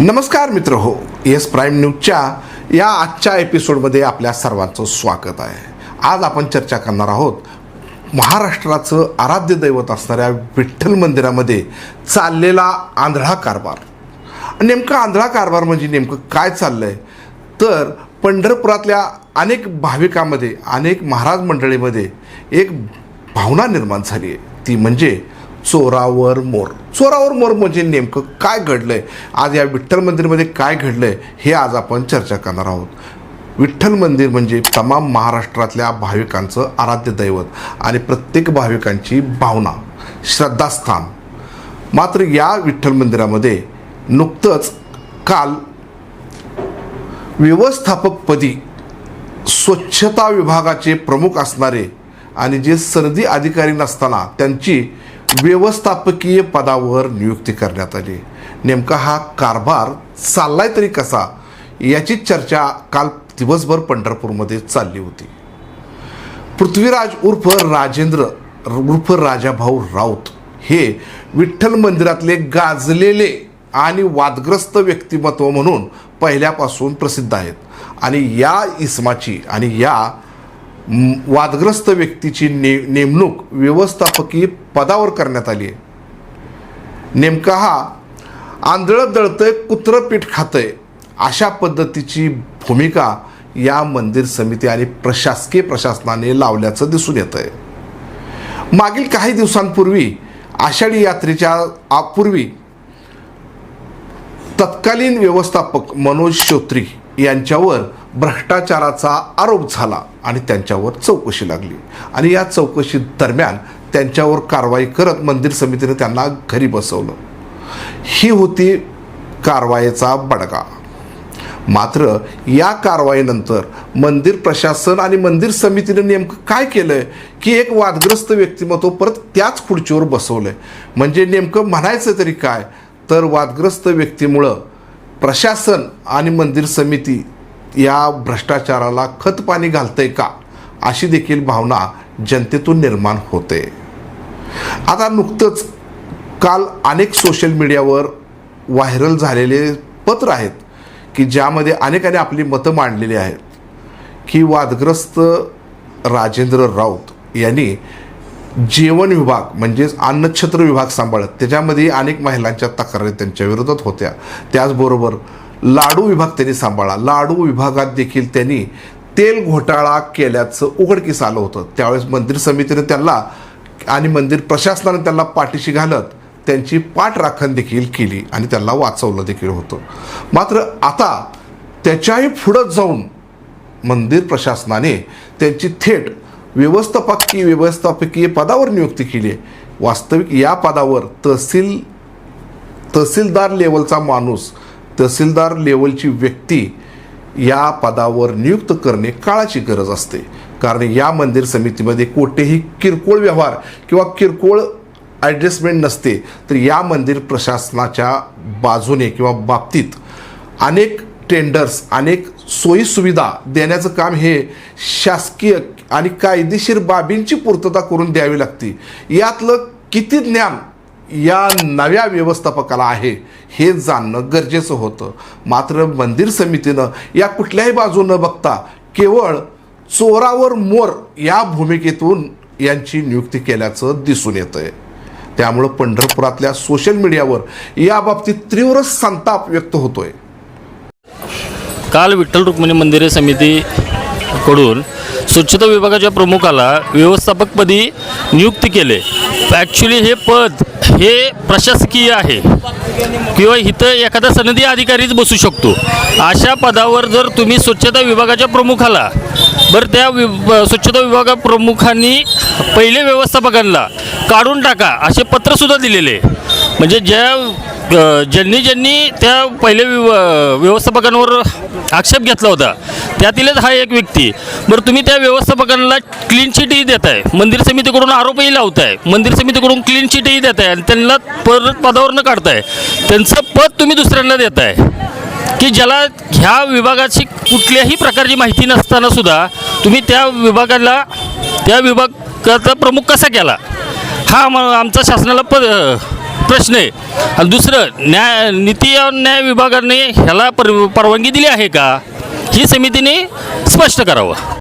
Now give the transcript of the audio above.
नमस्कार मित्र हो येस प्राईम न्यूजच्या या आजच्या एपिसोडमध्ये आपल्या सर्वांचं स्वागत आहे. आज आपण चर्चा करणार आहोत महाराष्ट्राचं आराध्य दैवत असणाऱ्या विठ्ठल मंदिरामध्ये चाललेला आंधळा कारभार. नेमका आंधळा कारभार म्हणजे नेमकं काय चाललं आहे तर पंढरपुरातल्या अनेक भाविकांमध्ये अनेक महाराज मंडळीमध्ये एक भावना निर्माण झाली आहे. ती म्हणजे चोरावर मोर. चोरावर मोर म्हणजे नेमकं काय घडलंय? आज या विठ्ठल मंदिरमध्ये काय घडलंय हे आज आपण चर्चा करणार आहोत. विठ्ठल मंदिर म्हणजे तमाम महाराष्ट्रातल्या भाविकांचं आराध्य दैवत आणि प्रत्येक भाविकांची भावना श्रद्धास्थान. मात्र या विठ्ठल मंदिरामध्ये नुकतंच काल व्यवस्थापकपदी स्वच्छता विभागाचे प्रमुख असणारे आणि जे सनदी अधिकारी नसताना त्यांची व्यवस्थापकीय पदावर नियुक्ती करण्यात आली. नेमका हा कारभार चाललाय तरी कसा याची चर्चा काल दिवसभर पंढरपूरमध्ये चालली होती. पृथ्वीराज उर्फ राजेंद्र उर्फ राजाभाऊ राऊत हे विठ्ठल मंदिरातले गाजलेले आणि वादग्रस्त व्यक्तिमत्व म्हणून पहिल्यापासून प्रसिद्ध आहेत. आणि या इसमाची आणि या वादग्रस्त व्यक्तीची ने नेमणूक व्यवस्थापकीय पदावर करण्यात आली आहे. नेमका हा आंधळं दळतंय कुत्रं पीठ खातंय अशा पद्धतीची भूमिका या मंदिर समिती आणि प्रशासकीय प्रशासनाने लावल्याचं दिसून येत आहे मागील काही दिवसांपूर्वी आषाढी यात्रेच्या आ- पूर्वी तत्कालीन व्यवस्थापक मनोज श्रोत्री यांच्यावर भ्रष्टाचाराचा आरोप झाला आणि त्यांच्यावर चौकशी लागली. आणि या चौकशी दरम्यान त्यांच्यावर कारवाई करत मंदिर समितीने त्यांना घरी बसवलं. ही होती कारवाईचा बडगा. मात्र या कारवाईनंतर मंदिर प्रशासन आणि मंदिर समितीने नेमकं काय केलंय की एक वादग्रस्त व्यक्तिमत्व परत त्याच खुर्चीवर बसवलंय? म्हणजे नेमकं म्हणायचं तरी काय? तर वादग्रस्त व्यक्तीमुळं प्रशासन आणि मंदिर समिती या भ्रष्टाचाराला खतपाणी घालतंय का? अशी देखील भावना जनतेतून निर्माण होते. आता नुकतंच काल अनेक सोशल मीडियावर व्हायरल झालेले पत्र आहेत की ज्यामध्ये अनेकांनी आपली मतं मांडलेली आहेत की वादग्रस्त राजेंद्र राऊत यांनी जेवण विभाग म्हणजेच अन्नछत्र विभाग सांभाळत त्याच्यामध्ये अनेक महिलांच्या तक्रारी त्यांच्या विरोधात होत्या. त्याचबरोबर लाडू विभाग त्यांनी सांभाळला. लाडू विभागात देखील त्यांनी तेल घोटाळा केल्याचं उघडकीस आलं होतं. त्यावेळेस मंदिर समितीने त्यांना आणि मंदिर प्रशासनाने त्यांना पाठीशी घालत त्यांची पाठराखण देखील केली आणि त्यांना वाचवलं देखील होतं. मात्र आता त्याच्याही पुढं जाऊन मंदिर प्रशासनाने त्यांची थेट व्यवस्थापकीय व्यवस्थापकीय पदावर नियुक्ती केली वास्तविक या पदावर तहसील तहसीलदार लेवलचा माणूस तहसीलदार लेवलची व्यक्ती या पदावर नियुक्त करणे काळाची गरज असते. कारण या मंदिर समितीमध्ये कोठेही किरकोळ व्यवहार किंवा किरकोळ ॲडजस्टमेंट नसते. तर या मंदिर प्रशासनाच्या बाजूने किंवा बाबतीत अनेक टेंडर्स अनेक सोयीसुविधा देण्याचं काम हे शासकीय आणि कायदेशीर बाबींची पूर्तता करून द्यावी लागते. यातलं किती ज्ञान या नव्या व्यवस्थापकाला आहे हे जाणणं गरजेचं होतं. मात्र मंदिर समितीनं या कुठल्याही बाजू न बघता केवळ चोरावर मोर या भूमिकेतून यांची नियुक्ती केल्याचं दिसून येतं आहे त्यामुळं पंढरपुरातल्या सोशल मीडियावर या बाबतीत तीव्र संताप व्यक्त होतोय. काल विठ्ठल रुक्मिणी मंदिरे समितीकडून स्वच्छता विभागाच्या प्रमुखाला व्यवस्थापकपदी नियुक्ती केले. ॲक्च्युली हे पद हे प्रशासकीय आहे. किंवा इथं एखादा सनदी अधिकारीच बसू शकतो. अशा पदावर जर तुम्ही स्वच्छता विभागाच्या प्रमुखाला बरं त्या वि स्वच्छता विभागा प्रमुखांनी पहिले व्यवस्थापकांना काढून टाका असे पत्रसुद्धा दिलेले. म्हणजे ज्या ज्यांनी ज्यांनी त्या पहिले विव व्यवस्थापकांवर आक्षेप घेतला होता त्यातीलच हा एक व्यक्ती. बरं तुम्ही त्या व्यवस्थापकांना क्लीन चिटही देत आहे मंदिर समितीकडून आरोपही लावताय. मंदिर समितीकडून क्लीन चिटही देत आहे आणि त्यांना परत पदावरनं काढताय. त्यांचं पद तुम्ही दुसऱ्यांना देत आहे की ज्याला ह्या विभागाची कुठल्याही प्रकारची माहिती नसताना सुद्धा तुम्ही त्या विभागाला त्या विभागाचा प्रमुख कसा केला? हा आमचा शासनाला प प्रश्न आहे. आणि दुसरं न्याय नीती न्याय विभागाने ह्याला पर परवानगी दिली आहे का? ही समितीने स्पष्ट करावं.